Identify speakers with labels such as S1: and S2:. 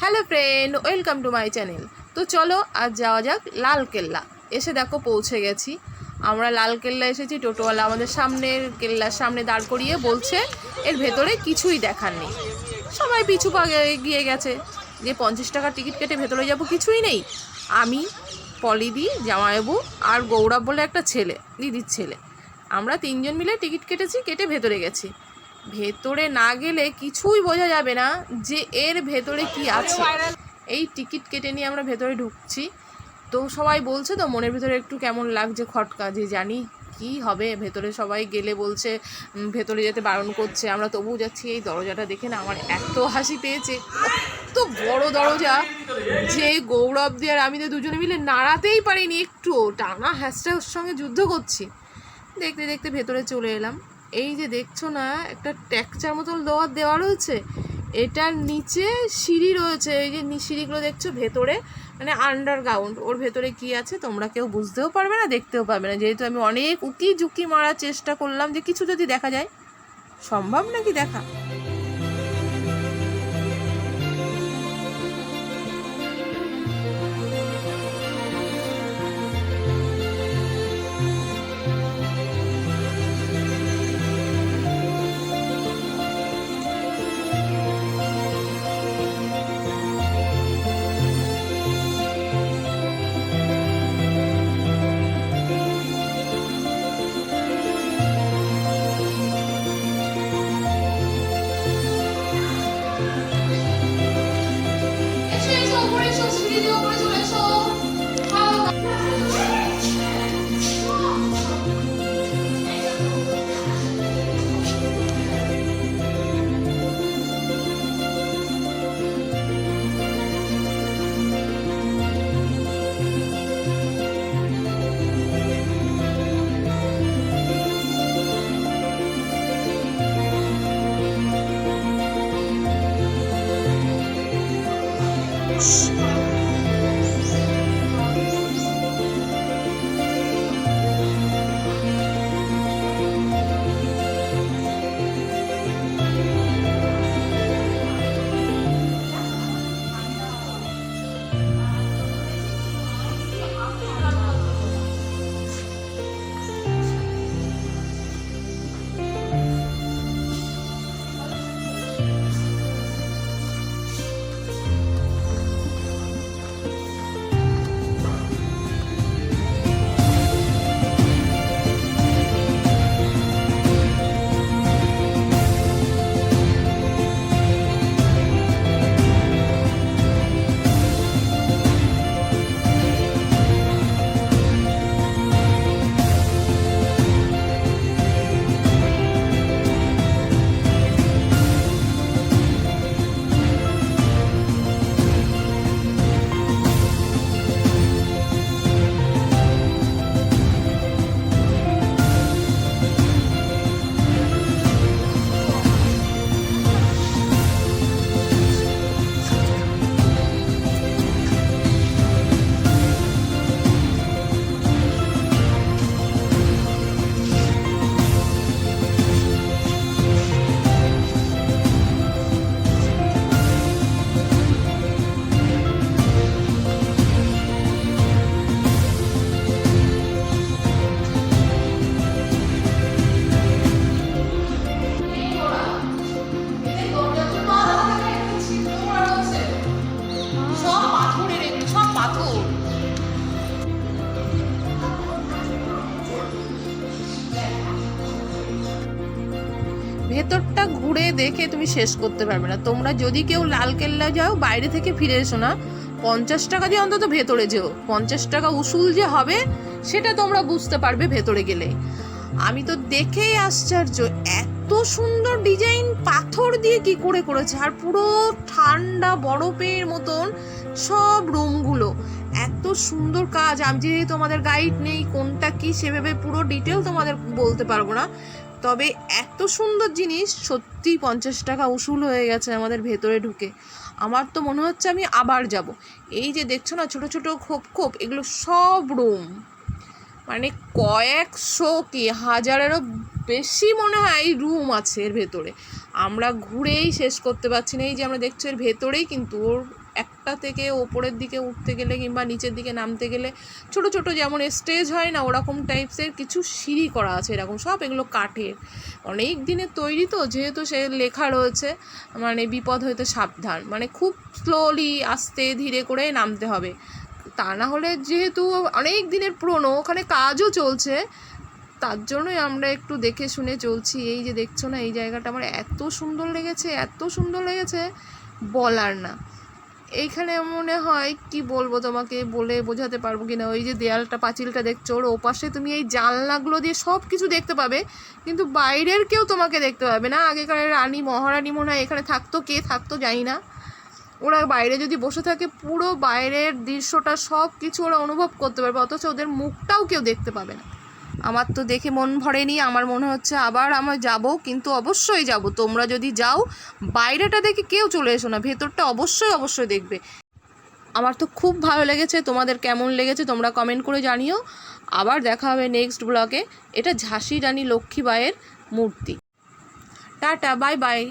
S1: Hello friend, welcome to my channel. তো চলো, আজ যাওয়া যাক লাল কেল্লা। এসে দেখো পৌঁছে গেছি। আমরা লাল কেল্লা এসেছি, টোটোওয়ালা আমাদের সামনের কেল্লার সামনে দাঁড় করিয়ে বলছে, এর ভেতরে কিছুই দেখার নেই। সবাই পিছু পা গিয়ে গেছে যে, পঞ্চাশ টাকার টিকিট কেটে ভেতরে যাব, কিছুই নেই। আমি, পলিদি, জামাইবাবু আর গৌরব বলে একটা ছেলে, দিদির ছেলে। আমরা তিনজন মিলে টিকিট কেটেছি, কেটে ভেতরে গেছি। ভেতরে না গেলে কিছুই বোঝা যাবে না যে এর ভেতরে কি আছে। এই টিকিট কেটে নিয়ে আমরা ভেতরে ঢুকছি। তো সবাই বলছে তো, মনের ভেতরে একটু কেমন লাগছে খটকা? যে জানি কি হবে, ভেতরে সবাই গেলে বলছে ভেতরে যেতে বারণ করছে। আমরা তবুও যাচ্ছি, এই দরজাটা দেখে না আমার এত হাসি পেয়েছে। এত বড় দরজা যে গৌরব দিয়ে আর আমি তো দুজনে মিলে নাড়াতেই পারিনি একটু টানা হ্যাশট্যাগের সঙ্গে যুদ্ধ করছি। দেখতে দেখতে ভেতরে চলে এলাম। এই যে দেখছ না, একটা ট্যাকচার মতন দেওয়া দেওয়া রয়েছে, এটার নিচে সিঁড়ি রয়েছে, এই যে সিঁড়িগুলো দেখছ ভেতরে মানে আন্ডারগ্রাউন্ড ওর ভেতরে কি আছে তোমরা কেউ বুঝতেও পারবে না, দেখতেও পারবে না, যেহেতু আমি অনেক উকি ঝুঁকি মারার চেষ্টা করলাম যে কিছু যদি দেখা যায়, সম্ভব নাকি দেখা? এসো ভেতরটা ঘুরে দেখে তুমি শেষ করতে পারবে না। তোমরা যদি কেউ লালকেল্লা যাও, বাইরে থেকে ফিরে এসো না। পঞ্চাশ টাকা দিয়ে অন্তত ভেতরে যেও। পঞ্চাশ টাকা উসুল যে হবে, সেটা তোমরা বুঝতে পারবে ভেতরে গেলে। আমি তো দেখেই আশ্চর্য, এত সুন্দর ডিজাইন পাথর দিয়ে কি করে করেছে। আর পুরো ঠান্ডা বরফের মতন সব রুমগুলো। এত সুন্দর কাজ। আমি যেহেতু তোমাদের গাইড নেই, কোনটা কি সেভাবে পুরো ডিটেল তোমাদের বলতে পারব না। তবে এত সুন্দর জিনিস সত্যি পঞ্চাশ টাকা উসুল হয়ে গেছে আমাদের ভেতরে ঢুকে। আমার তো মনে হচ্ছে আমি আবার যাব। এই যে দেখছ না ছোট ছোট খোপ খোপ, এগুলো সব রুম। মানে কয়েকশো কি হাজারেরও বেশি মনে হয় এই রুম আছে এর ভেতরে। আমরা ঘুরেই শেষ করতে পারছি না। এই যে আমরা দেখছি এর ভেতরেই কিন্তু ওর একটা থেকে ওপরের দিকে উঠতে গেলে কিংবা নিচের দিকে নামতে গেলে ছোট ছোট যেমন স্টেজ হয় না, ওরকম টাইপসের কিছু সিঁড়ি করা আছে এরকম। সব এগুলো কাঠের। অনেক দিনের তৈরি তো, যেহেতু সে লেখা রয়েছে মানে বিপদ হইতে সাবধান। মানে খুব স্লোলি আস্তে, ধীরে করে নামতে হবে। তা না হলে যেহেতু অনেক দিনের পুরনো, ওখানে কাজও চলছে, তার জন্যই আমরা একটু দেখে শুনে চলছি। এই যে দেখছ না, এই জায়গাটা আমার এত সুন্দর লেগেছে, এত সুন্দর লেগেছে, বলার না। এইখানে মনে হয়, কি বলব তোমাকে, বলে বোঝাতে পারব কি না ওই যে দেয়ালটা, পাঁচিলটা দেখছ, ওর ওপাশে তুমি এই জানলাগুলো দিয়ে সব কিছু দেখতে পাবে, কিন্তু বাইরের কেউ তোমাকে দেখতে পাবে না। আগেকার রানী, মহারানী মনে হয় এখানে থাকতো, কে থাকতো জানি না। ওরা বাইরে যদি বসে থাকে, পুরো বাইরের দৃশ্যটা সব কিছু ওরা অনুভব করতে পারবে, অথচ ওদের মুখটাও কেউ দেখতে পাবে না। আমার তো দেখে মন ভরেনি, আমার মনে হচ্ছে আবার আমার যাব, কিন্তু অবশ্যই যাব। তোমরা যদি যাও, বাইরেটা দেখে কেউ চলে এসো না, ভেতরটা অবশ্যই অবশ্যই দেখবে। আমার তো খুব ভালো লেগেছে, তোমাদের কেমন লেগেছে তোমরা কমেন্ট করে জানিও। আবার দেখা হবে নেক্সট ব্লগে এটা ঝাঁসি রানী লক্ষ্মীবাইয়ের মূর্তি। Tata bye bye